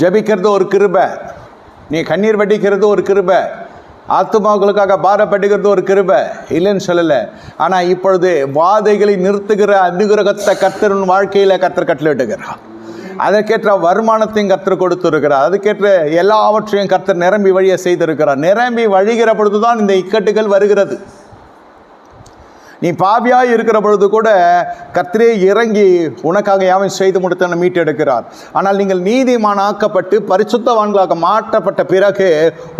ஜபிக்கிறது ஒரு கிருபை. நீ கண்ணீர் வடிக்கிறது ஒரு கிருபை. ஆத்மாக்களுக்காக பாரப்படுகிறது ஒரு கிருபை. இல்லைன்னு சொல்லலை. ஆனால் இப்பொழுது வாதைகளை நிறுத்துகிற அனுகிரகத்தை கத்தரின் வாழ்க்கையில் கத்தர் கட்டளிட்டுகிறார் அதற்கேற்ற வருமானத்தையும் கத்தர் கொடுத்துருக்கிறார். அதுக்கேற்ற எல்லாவற்றையும் கத்தர் நிரம்பி வழியை செய்திருக்கிறார். நிரம்பி வழிகிற பொழுதுதான் இந்த இக்கட்டுகள் வருகிறது. நீ பாவியாய் இருக்கிற பொழுது கூட கர்த்தரே இறங்கி உனக்காக யாவும் செய்து முடித்தன மீட்டெடுக்கிறார். ஆனால் நீங்கள் நீதிமானாக்கப்பட்டு பரிசுத்தவான்களாக மாற்றப்பட்ட பிறகு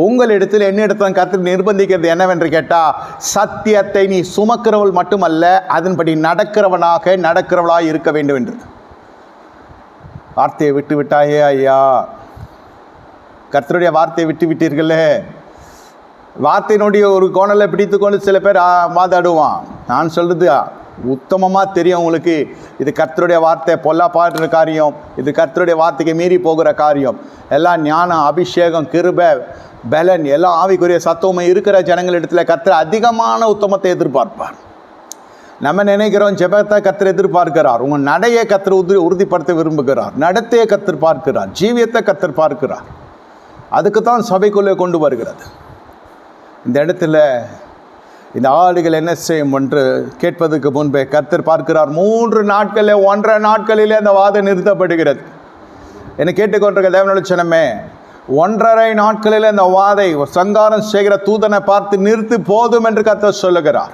உங்களிடத்தில் என்னிடத்தில் கத்திரி நிர்பந்திக்கிறது என்னவென்று கேட்டால் சத்தியத்தை நீ சுமக்கிறவள் மட்டுமல்ல அதன்படி நடக்கிறவனாக நடக்கிறவளாக இருக்க வேண்டும் என்று. வார்த்தையை விட்டு விட்டாயே ஐயா. கர்த்தருடைய வார்த்தையை விட்டு விட்டீர்களே வார்த்தையினுடைய ஒரு கோணலை பிடித்துக்கொண்டு சில பேர் வாதாடுவான். நான் சொல்கிறது உத்தமமாக தெரியும் உங்களுக்கு. இது கர்த்தருடைய வார்த்தை பொல்லா பாடுற காரியம். இது கர்த்தருடைய வார்த்தைக்கு மீறி போகிற காரியம். எல்லாம் ஞானம் அபிஷேகம் கிருப பலன் எல்லாம் ஆவிக்குரிய சத்துவமும் இருக்கிற ஜனங்களிடத்தில் கர்த்தர் அதிகமான உத்தமத்தை எதிர்பார்ப்பார். நம்ம நினைக்கிறோம் ஜெபத்தை கத்தர் எதிர்பார்க்கிறார். உங்கள் நடையை கத்தர் உறுதி உறுதிப்படுத்த விரும்புகிறார். நடத்தையை கத்தர் பார்க்கிறார். ஜீவியத்தை கத்தர் பார்க்கிறார். அதுக்கு தான் சபைக்குள்ளே கொண்டு வருகிறது. இந்த இடத்துல இந்த ஆடுகள் என்ன செய்யும் என்று கேட்பதற்கு முன்பே கர்த்தர் பார்க்கிறார். மூன்று நாட்களில் ஒன்றரை நாட்களிலே அந்த வாதம் நிறுத்தப்படுகிறது. என்னை கேட்டுக்கொண்டிருக்க தேவனச்சனமே ஒன்றரை நாட்களில் அந்த வாதை சங்காரம் செய்கிற தூதனை பார்த்து நிறுத்து போதும் என்று கர்த்தர் சொல்லுகிறார்.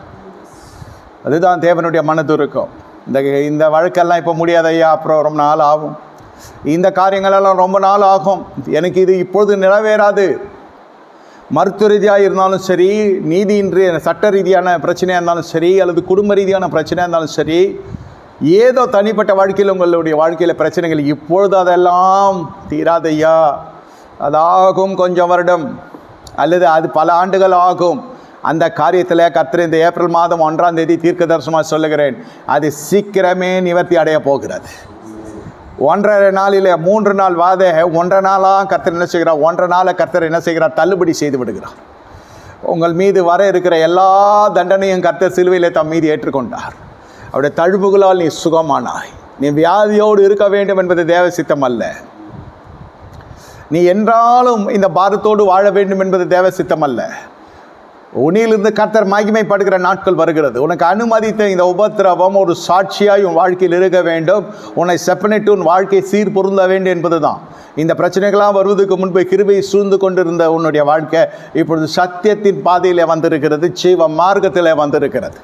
அதுதான் தேவனுடைய மனதுருக்கம். இந்த இந்த வழக்கெல்லாம் இப்போ முடியாது ஐயா அப்புறம் ரொம்ப நாள் ஆகும். இந்த காரியங்களெல்லாம் ரொம்ப நாள் ஆகும். எனக்கு இது இப்பொழுது நிறைவேறாது. மருத்துவ ரீதியாக இருந்தாலும் சரி நீதியின்றி சட்ட ரீதியான பிரச்சனையாக இருந்தாலும் சரி அல்லது குடும்ப ரீதியான பிரச்சனையாக இருந்தாலும் சரி ஏதோ தனிப்பட்ட வாழ்க்கையில் உங்களுடைய வாழ்க்கையில் பிரச்சனைகள் இப்பொழுது அதெல்லாம் தீராதையா? அதாகும் கொஞ்சம் வருடம் அல்லது அது பல ஆண்டுகள் ஆகும். அந்த காரியத்தில் கத்திர இந்த ஏப்ரல் மாதம் ஒன்றாம் தேதி தீர்க்க தரிசனமாக சொல்லுகிறேன். அது சீக்கிரமே நிவர்த்தி அடைய போகிறது. ஒன்றரை நாளில் மூன்று நாள் வாத ஒன்றரை நாளாக கர்த்தர் என்ன செய்கிறார்? ஒன்றரை நாளை கர்த்தர் என்ன செய்கிறார்? தள்ளுபடி செய்து விடுகிறார். உங்கள் மீது வர இருக்கிற எல்லா தண்டனையும் கர்த்தர் சிலுவையிலே தம் மீது ஏற்றுக்கொண்டார். அவருடைய தழும்புகளால் நீ சுகமானாய். நீ வியாதியோடு இருக்க வேண்டும் என்பது தேவ சித்தம் அல்ல. நீ என்றாலும் இந்த பாரத்தோடு வாழ வேண்டும் என்பது தேவ சித்தம் அல்ல. உனியிலிருந்து கர்த்தர் மகிமைப்படுகிற நாட்கள் வருகிறது. உனக்கு அனுமதித்த இந்த உபத்திரவம் ஒரு சாட்சியாய் உன் வாழ்க்கையில் இருக்க வேண்டும். உன்னை செப்பனிட்டு உன் வாழ்க்கை சீர் பொருந்த வேண்டும் என்பதுதான். இந்த பிரச்சனைகளாம் வருவதற்கு முன்பு கிருபையை சூழ்ந்து கொண்டிருந்த உன்னுடைய வாழ்க்கை இப்பொழுது சத்தியத்தின் பாதையில் வந்திருக்கிறது ஜீவ மார்க்கத்தில் வந்திருக்கிறது.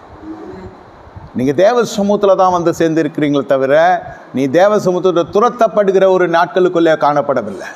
நீங்கள் தேவ சமூகத்தில் தான் வந்து சேர்ந்திருக்கிறீங்களே தவிர நீ தேவ சமூகத்தோட துரத்தப்படுகிற ஒரு நாட்களுக்குள்ளே காணப்படவில்லை.